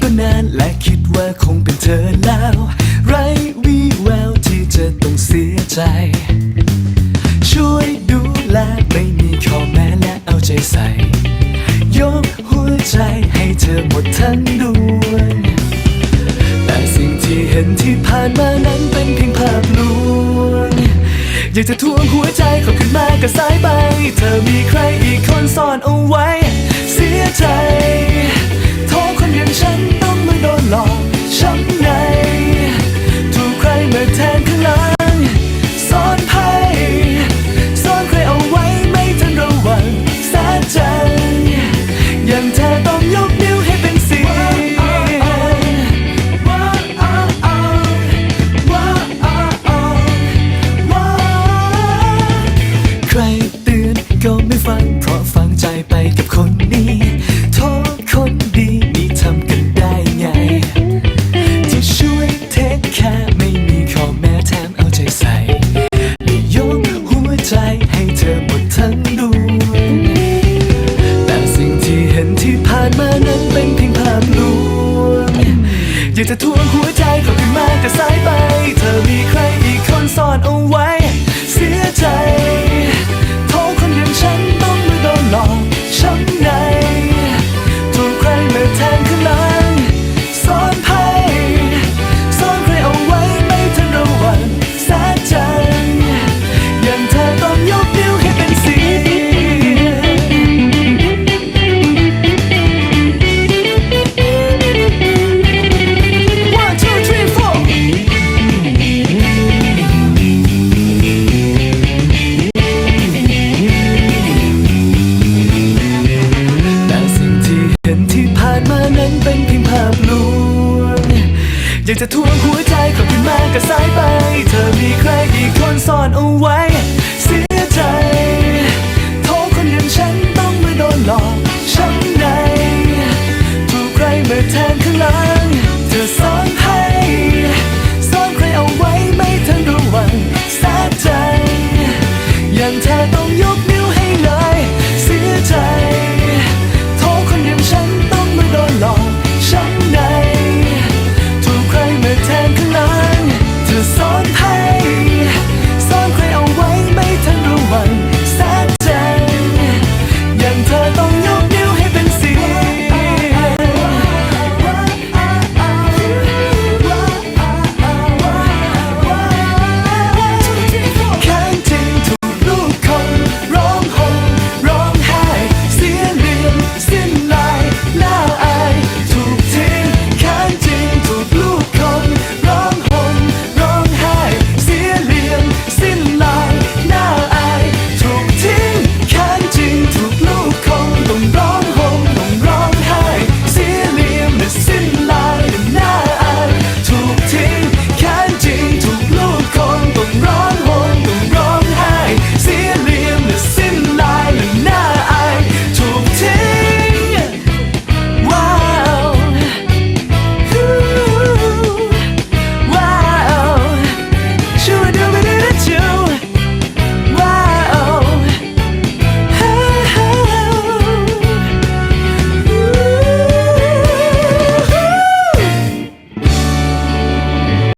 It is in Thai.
ก็นานและคิดว่าคงเป็นเธอแล้ว ไรวี่แววที่จะต้องเสียใจ ช่วยดูแลไม่มีข้อแม้และเอาใจใส่ ยกหัวใจให้เธอหมดทั้งดวงแต่สิ่งที่เห็นที่ผ่านมานั้นเป็นเพียงภาพลวงอยากจะทวงหัวใจเขาขึ้นมาก็สายไป เธอมีใครอีกคนซ่อนเอาไว้ เสียใจ โทษคนอ อยากจะทวงหัวใจากจะทวงหัวใจเขาขึ้นมาก็สายไป เธอมีใครอีกคนซ่อนเอาไว้